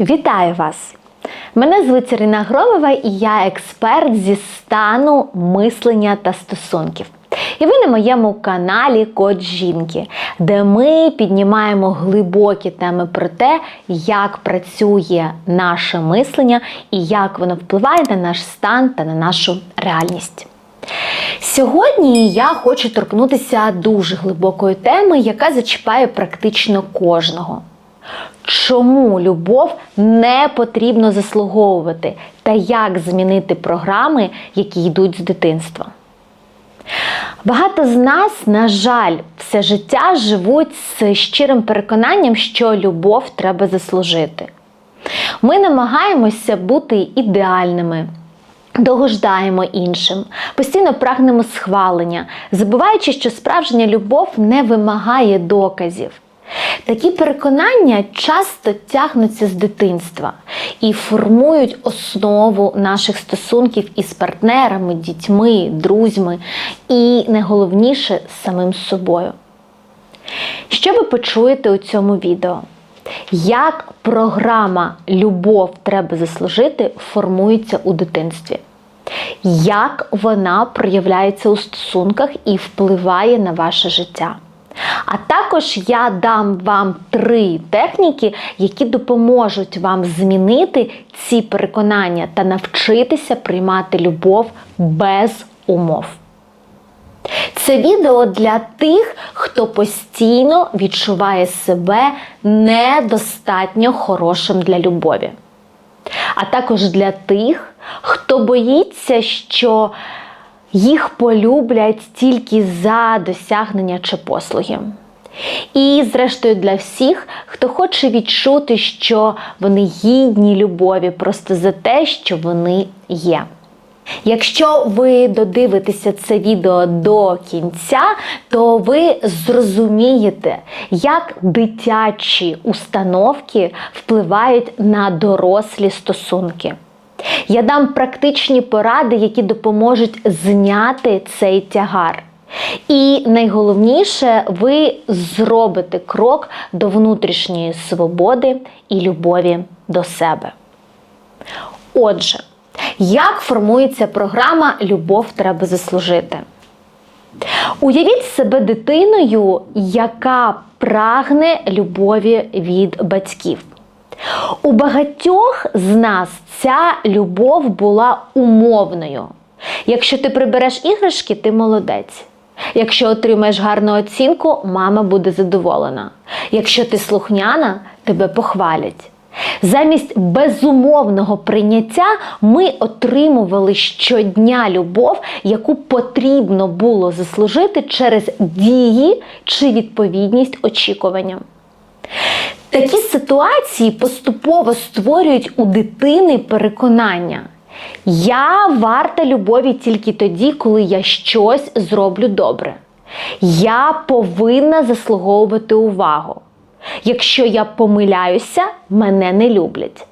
Вітаю вас! Мене звуть Ірина Громова і я експерт зі стану мислення та стосунків. І ви на моєму каналі Код Жінки, де ми піднімаємо глибокі теми про те, як працює наше мислення і як воно впливає на наш стан та на нашу реальність. Сьогодні я хочу торкнутися дуже глибокої теми, яка зачіпає практично кожного. Чому любов не потрібно заслуговувати та як змінити програми, які йдуть з дитинства? Багато з нас, на жаль, все життя живуть з щирим переконанням, що любов треба заслужити. Ми намагаємося бути ідеальними. Догождаємо іншим, постійно прагнемо схвалення, забуваючи, що справжня любов не вимагає доказів. Такі переконання часто тягнуться з дитинства і формують основу наших стосунків із партнерами, дітьми, друзями і найголовніше самим собою. Що ви почуєте у цьому відео? Як програма Любов треба заслужити формується у дитинстві? Як вона проявляється у стосунках і впливає на ваше життя? А також я дам вам три техніки, які допоможуть вам змінити ці переконання та навчитися приймати любов без умов. Це відео для тих, хто постійно відчуває себе недостатньо хорошим для любові. А також для тих, хто боїться, що їх полюблять тільки за досягнення чи послуги. І, зрештою, для всіх, хто хоче відчути, що вони гідні любові просто за те, що вони є. Якщо ви додивитеся це відео до кінця, то ви зрозумієте, як дитячі установки впливають на дорослі стосунки. Я дам практичні поради, які допоможуть зняти цей тягар. І найголовніше, ви зробите крок до внутрішньої свободи і любові до себе. Отже, як формується програма Любов треба заслужити? Уявіть себе дитиною, яка прагне любові від батьків. У багатьох з нас ця любов була умовною. Якщо ти прибереш іграшки, ти молодець. Якщо отримаєш гарну оцінку, мама буде задоволена. Якщо ти слухняна, тебе похвалять. Замість безумовного прийняття ми отримували щодня любов, яку потрібно було заслужити через дії чи відповідність очікуванням. Такі ситуації поступово створюють у дитини переконання. Я варта любові тільки тоді, коли я щось зроблю добре. Я повинна заслуговувати увагу. Якщо я помиляюся, мене не люблять.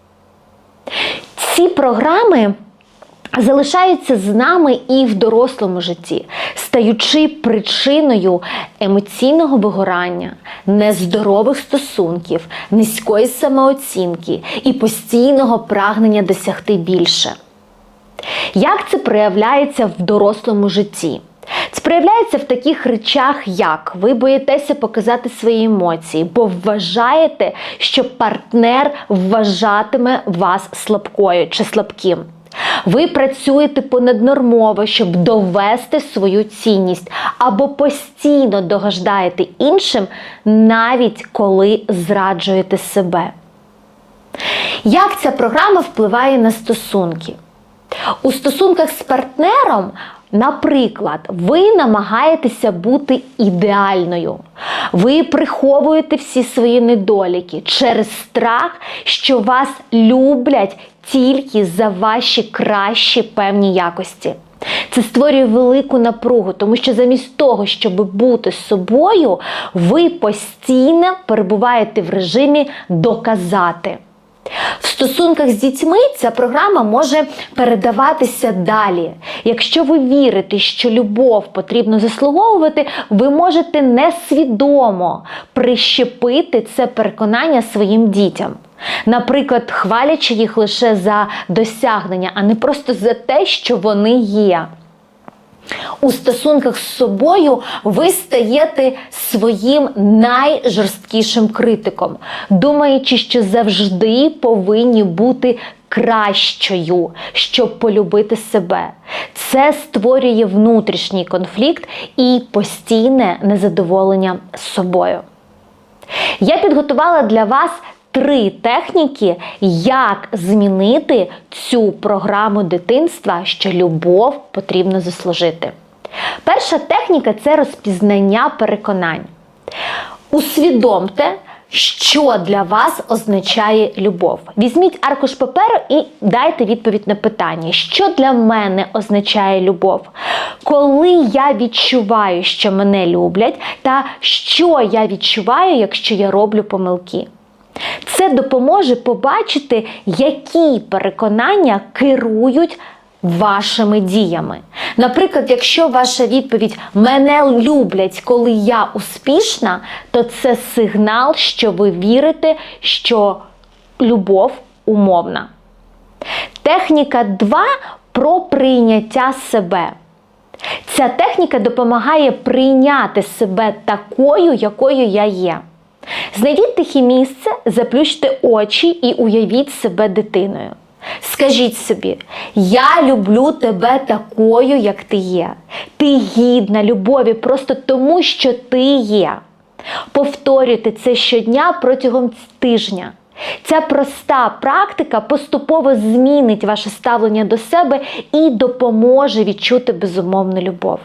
Ці програми залишаються з нами і в дорослому житті, стаючи причиною емоційного вигорання, нездорових стосунків, низької самооцінки і постійного прагнення досягти більше. Як це проявляється в дорослому житті? Це проявляється в таких речах, як ви боїтеся показати свої емоції, бо вважаєте, що партнер вважатиме вас слабкою чи слабким. Ви працюєте понаднормово, щоб довести свою цінність, або постійно догождаєте іншим, навіть коли зраджуєте себе. Як ця програма впливає на стосунки? У стосунках з партнером, наприклад, ви намагаєтеся бути ідеальною. Ви приховуєте всі свої недоліки через страх, що вас люблять тільки за ваші кращі певні якості. Це створює велику напругу, тому що замість того, щоб бути собою, ви постійно перебуваєте в режимі доказати. В стосунках з дітьми ця програма може передаватися далі. Якщо ви вірите, що любов потрібно заслуговувати, ви можете несвідомо прищепити це переконання своїм дітям. Наприклад, хвалячи їх лише за досягнення, а не просто за те, що вони є. У стосунках з собою ви стаєте своїм найжорсткішим критиком, думаючи, що завжди повинні бути кращою, щоб полюбити себе. Це створює внутрішній конфлікт і постійне незадоволення собою. Я підготувала для вас три техніки, як змінити цю програму дитинства, що любов потрібно заслужити. Перша техніка це розпізнання переконань. Усвідомте, що для вас означає любов. Візьміть аркуш паперу і дайте відповідь на питання, що для мене означає любов. Коли я відчуваю, що мене люблять, та що я відчуваю, якщо я роблю помилки. Це допоможе побачити, які переконання керують вашими діями. Наприклад, якщо ваша відповідь мене люблять, коли я успішна, то це сигнал, що ви вірите, що любов умовна. Техніка 2 про прийняття себе. Ця техніка допомагає прийняти себе такою, якою я є. Знайдіть тихе місце, заплющте очі і уявіть себе дитиною. Скажіть собі, я люблю тебе такою, як ти є. Ти гідна любові просто тому, що ти є. Повторюйте це щодня протягом тижня. Ця проста практика поступово змінить ваше ставлення до себе і допоможе відчути безумовну любов.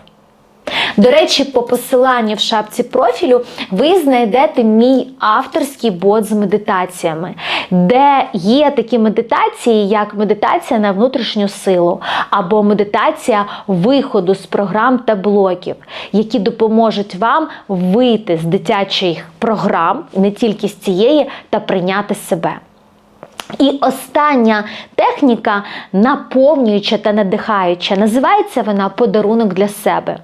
До речі, по посиланню в шапці профілю ви знайдете мій авторський бот з медитаціями, де є такі медитації, як медитація на внутрішню силу або медитація виходу з програм та блоків, які допоможуть вам вийти з дитячих програм, не тільки з цієї, та прийняти себе. І остання техніка наповнююча та надихаюча. Називається вона подарунок для себе.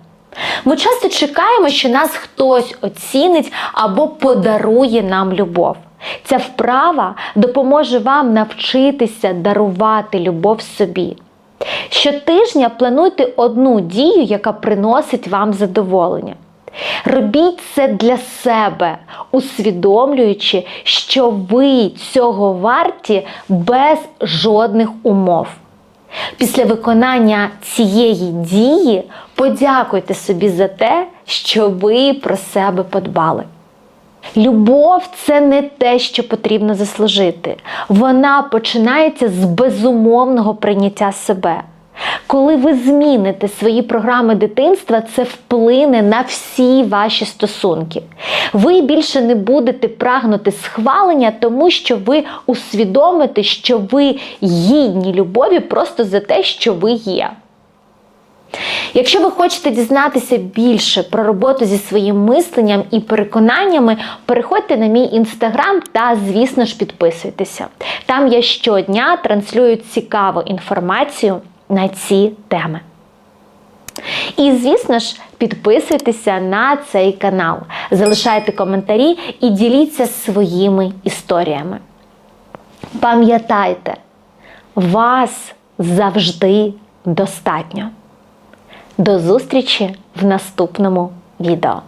Ми часто чекаємо, що нас хтось оцінить або подарує нам любов. Ця вправа допоможе вам навчитися дарувати любов собі. Щотижня плануйте одну дію, яка приносить вам задоволення. Робіть це для себе, усвідомлюючи, що ви цього варті без жодних умов. Після виконання цієї дії подякуйте собі за те, що ви про себе подбали. Любов це не те, що потрібно заслужити. Вона починається з безумовного прийняття себе. Коли ви зміните свої програми дитинства, це вплине на всі ваші стосунки. Ви більше не будете прагнути схвалення, тому що ви усвідомите, що ви гідні любові просто за те, що ви є. Якщо ви хочете дізнатися більше про роботу зі своїм мисленням і переконаннями, переходьте на мій інстаграм та, звісно ж, підписуйтеся. Там я щодня транслюю цікаву інформацію на ці теми. І, звісно ж, підписуйтеся на цей канал, залишайте коментарі і діліться своїми історіями. Пам'ятайте, вас завжди достатньо. До зустрічі в наступному відео.